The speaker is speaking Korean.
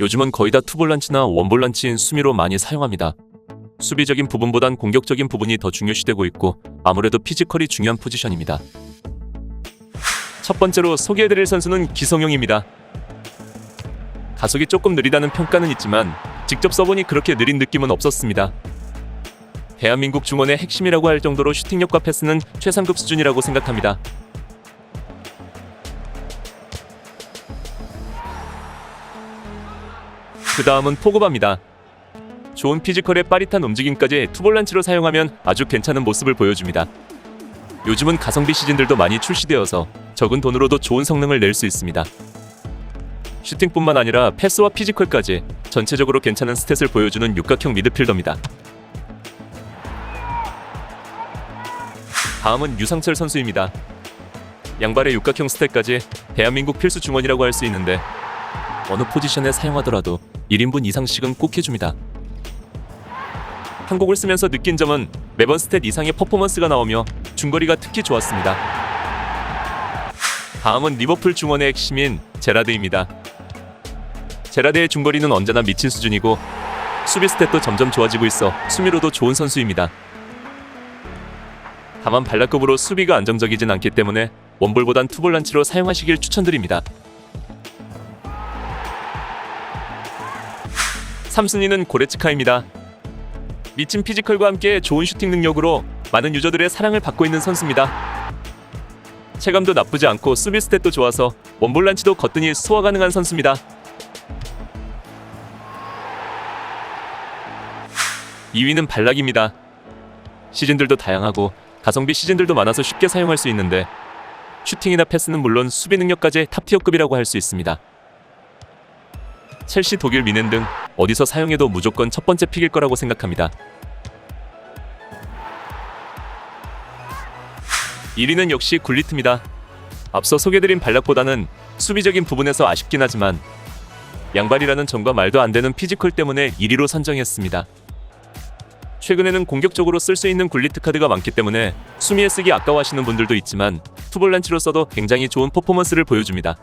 요즘은 거의 다 투볼란치나 원볼란치인 수미로 많이 사용합니다. 수비적인 부분보단 공격적인 부분이 더 중요시되고 있고 아무래도 피지컬이 중요한 포지션입니다. 첫 번째로 소개해드릴 선수는 기성용입니다. 가속이 조금 느리다는 평가는 있지만 직접 써보니 그렇게 느린 느낌은 없었습니다. 대한민국 중원의 핵심이라고 할 정도로 슈팅력과 패스는 최상급 수준이라고 생각합니다. 그 다음은 포그바입니다. 좋은 피지컬에 빠릿한 움직임까지 투볼란치로 사용하면 아주 괜찮은 모습을 보여줍니다. 요즘은 가성비 시즌들도 많이 출시되어서 적은 돈으로도 좋은 성능을 낼 수 있습니다. 슈팅뿐만 아니라 패스와 피지컬까지 전체적으로 괜찮은 스탯을 보여주는 육각형 미드필더입니다. 다음은 유상철 선수입니다. 양발의 육각형 스탯까지 대한민국 필수 중원이라고 할 수 있는데 어느 포지션에 사용하더라도 1인분 이상씩은 꼭 해줍니다. 한국을 쓰면서 느낀 점은 매번 스탯 이상의 퍼포먼스가 나오며 중거리가 특히 좋았습니다. 다음은 리버풀 중원의 핵심인 제라드입니다. 제라드의 중거리는 언제나 미친 수준이고 수비 스탯도 점점 좋아지고 있어 수미로도 좋은 선수입니다. 다만 발라급으로 수비가 안정적이진 않기 때문에 원볼보단 투볼 란치로 사용하시길 추천드립니다. 3순위는 고레츠카입니다. 미친 피지컬과 함께 좋은 슈팅 능력으로 많은 유저들의 사랑을 받고 있는 선수입니다. 체감도 나쁘지 않고 수비 스탯도 좋아서 원볼란치도 거뜬히 소화 가능한 선수입니다. 2위는 발락입니다. 시즌들도 다양하고 가성비 시즌들도 많아서 쉽게 사용할 수 있는데 슈팅이나 패스는 물론 수비 능력까지 탑티어급이라고 할 수 있습니다. 첼시, 독일, 미넨 등 어디서 사용해도 무조건 첫 번째 픽일 거라고 생각합니다. 1위는 역시 굴리트입니다. 앞서 소개드린 발락보다는 수비적인 부분에서 아쉽긴 하지만 양발이라는 점과 말도 안 되는 피지컬 때문에 1위로 선정했습니다. 최근에는 공격적으로 쓸 수 있는 굴리트 카드가 많기 때문에 수미에 쓰기 아까워하시는 분들도 있지만 투볼란치로 써도 굉장히 좋은 퍼포먼스를 보여줍니다.